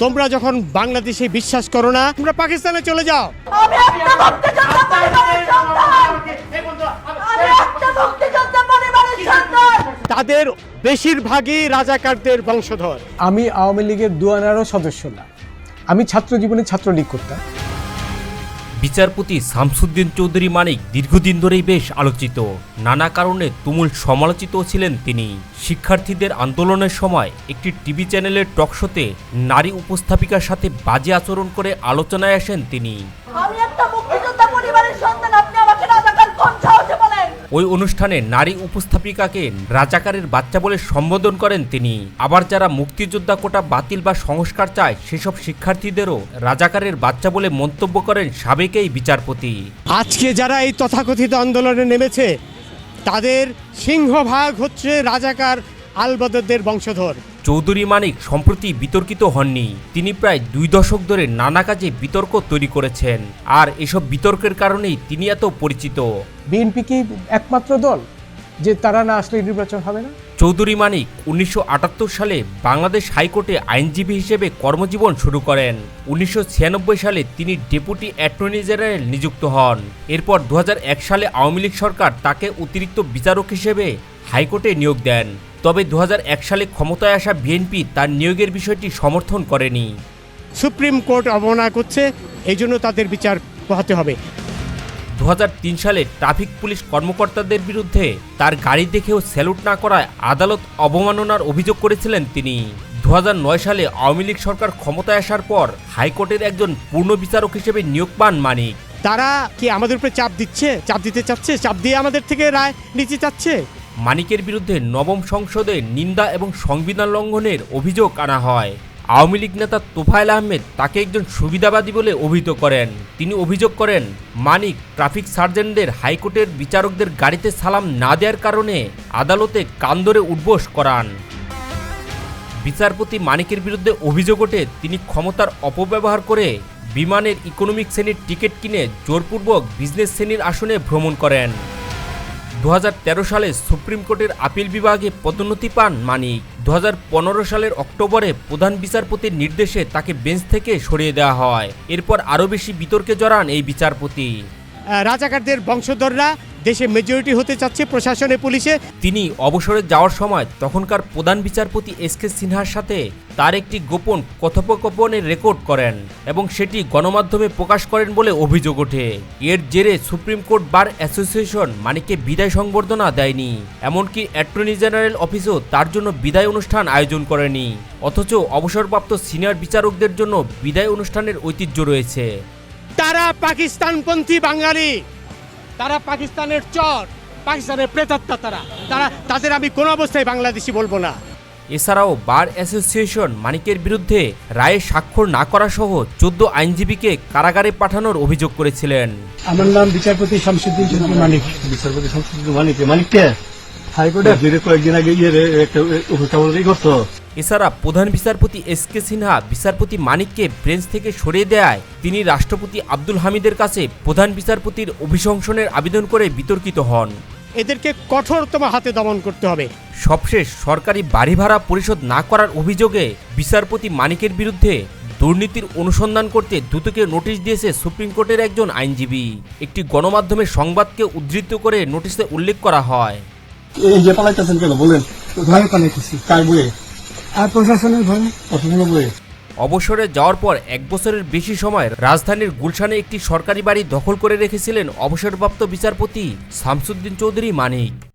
তোমরা যখন বাংলাদেশে বিশ্বাস করো না তোমরা পাকিস্তানে চলে যাও। তাদের বেশিরভাগই রাজাকারদের বংশধর। আমি আওয়ামী লীগের দুয়ানারও সদস্য না। আমি ছাত্র জীবনে ছাত্রলীগ করতাম। বিচারপতি শামসুদ্দিন চৌধুরী মানিক দীর্ঘদিন ধরেই বেশ আলোচিত। নানা কারণে তুমুল সমালোচিত ছিলেন তিনি। শিক্ষার্থীদের আন্দোলনের সময় একটি টিভি চ্যানেলের টকশোতে নারী উপস্থাপিকার সাথে বাজে আচরণ করে আলোচনায় আসেন তিনি আমি একটা মুক্তিযোদ্ধা পরিবারের সন্তান আপনি আমাকে রাজাকার কোন সাহসে বলেন ওই অনুষ্ঠানে নারী উপস্থাপিকাকে রাজাকারের বাচ্চা বলে সম্বোধন করেন তিনি। আবার যারা মুক্তিযোদ্ধা কোটা বাতিল বা সংস্কার চায়, সেসব শিক্ষার্থীদেরও রাজাকারের বাচ্চা বলে মন্তব্য করেন সাবেক এই বিচারপতি। আজকে যারা এই তথাকথিত আন্দোলনে নেমেছে, তাদের সিংহভাগ হচ্ছে রাজাকার আলবদরদের বংশধর। চৌধুরী মানিক সম্প্রতি বিতর্কিত হননি। তিনি প্রায় দুই দশক ধরে নানা কাজে বিতর্ক তৈরি করেছেন। আর এসব বিতর্কের কারণেই তিনি এত পরিচিত। বিএনপি কি একমাত্র দল? যে তারা না আসলে নির্বাচন হবে না? চৌধুরী মানিক উনিশশো আটাত্তর সালে বাংলাদেশ হাইকোর্টে আইনজীবী হিসেবে কর্মজীবন শুরু করেন। উনিশশো ছিয়ানব্বই সালে তিনি ডেপুটি অ্যাটর্নি জেনারেল নিযুক্ত হন। এরপর দু হাজার এক সালে আওয়ামী লীগ সরকার তাকে অতিরিক্ত বিচারক হিসেবে হাইকোর্টে নিয়োগ দেন। তবে দু হাজার এক সালে ক্ষমতায় আসা বিএনপি তার নিয়োগের বিষয়টি সমর্থন করেনি। সুপ্রিম কোর্ট অবমাননা করছে এই জন্য তাদের বিচার পোহাতে হবে। দু হাজার তিন সালে ট্রাফিক পুলিশ কর্মকর্তাদের বিরুদ্ধে তার গাড়ি দেখেও স্যালুট না করায় আদালত অবমাননার অভিযোগ করেছিলেন তিনি। দু হাজার নয় সালে আওয়ামী লীগ সরকার ক্ষমতায় আসার পর হাইকোর্টের একজন পূর্ণ বিচারক হিসেবে নিয়োগ পান মানিক। তারা কি আমাদের উপরে চাপ দিচ্ছে? চাপ দিতে চাচ্ছে? চাপ দিয়ে আমাদের থেকে রায় নিচে চাচ্ছে? মানিকের বিরুদ্ধে নবম সংসদে নিন্দা এবং সংবিধান লঙ্ঘনের অভিযোগ আনা হয়। আওয়ামী লীগ নেতা তোফায়েল আহমেদ তাকে একজন সুবিধাবাদী বলে অভিহিত করেন। তিনি অভিযোগ করেন, মানিক ট্রাফিক সার্জেন্টদের হাইকোর্টের বিচারকদের গাড়িতে সালাম না দেওয়ার কারণে আদালতে কান্দরে উঠবোস করান। বিচারপতি মানিকের বিরুদ্ধে অভিযোগ ওঠে, তিনি ক্ষমতার অপব্যবহার করে বিমানের ইকোনমিক শ্রেণির টিকিট কিনে জোরপূর্বক বিজনেস শ্রেণির আসনে ভ্রমণ করেন। দু হাজার তেরো সালে সুপ্রিম কোর্টের আপিল বিভাগে পদোন্নতি পান মানিক। দু হাজার পনেরো সালের অক্টোবরে প্রধান বিচারপতির নির্দেশে তাকে বেঞ্চ থেকে সরিয়ে দেওয়া হয়। এরপর আরও বেশি বিতর্কে জড়ান এই বিচারপতি। রাজাকারদের বংশধররা দেশে মেজরিটি হতে চাচ্ছে প্রশাসনে পুলিশে। তিনি অবসরে যাওয়ার সময় তখনকার প্রধান বিচারপতি এস কে সিনহার সাথে তার একটি গোপন কথোপকথনের রেকর্ড করেন এবং সেটি গণমাধ্যমে প্রকাশ করেন বলে অভিযোগ ওঠে। এর জেরে সুপ্রিম কোর্ট বার অ্যাসোসিয়েশন মানিককে বিদায় সংবর্ধনা দেয়নি এমনকি অ্যাটর্নি জেনারেল অফিসও তার জন্য বিদায় অনুষ্ঠান আয়োজন করেনি। অথচ অবসরপ্রাপ্ত সিনিয়র বিচারকদের জন্য বিদায় অনুষ্ঠানের ঐতিহ্য রয়েছে। তারা পাকিস্তানপন্থী বাঙালি। তারা পাকিস্তানের চর পাকিস্তানের প্রেতাত্মা তারা। তারা তাদের আমি কোনো অবস্থায় বাংলাদেশি বলব না। এছাড়াও বার অ্যাসোসিয়েশন মানিকের বিরুদ্ধে রায়ে স্বাক্ষর না করা সহ চোদ্দ আইনজীবীকে কারাগারে পাঠানোর অভিযোগ করেছিলেন। আমার নাম বিচারপতি শামসুদ্দিন চৌধুরী মানিক। বিচারপতি সংসদ মানিক মানিককে হাইকোর্টে? কয়েকদিন আগে ইয়ে একটা উপস্থাপনা করতো এছাড়া প্রধান বিচারপতি এস কে সিনহা বিচারপতি মানিককে বেঞ্চ থেকে সরিয়ে দেয় তিনি রাষ্ট্রপতি আব্দুল হামিদের কাছে প্রধান বিচারপতির অভিশংসনের আবেদন করে বিতর্কিত হন। এদেরকে কঠোরতম হাতে দমন করতে হবে। সবশেষ সরকারি বাড়ি ভাড়া পরিশোধ না করার অভিযোগে বিচারপতি মানিকের বিরুদ্ধে দুর্নীতির অনুসন্ধান করতে দ্রুতকে নোটিশ দিয়েছে সুপ্রিম কোর্টের একজন আইনজীবী। একটি গণমাধ্যমের সংবাদকে উদ্ধৃত করে নোটিশে উল্লেখ করা হয়। এই যে পালাইতেছেন কেন? বলেন। ভয় পালাইতেছি। কার বইয়ে? আর প্রশাসনের ঘরে অসুবিধা অবসরে যাওয়ার পর এক বছরের বেশি সময় রাজধানীর গুলশানে একটি সরকারি বাড়ি দখল করে রেখেছিলেন অবসরপ্রাপ্ত বিচারপতি শামসুদ্দিন চৌধুরী মানিক।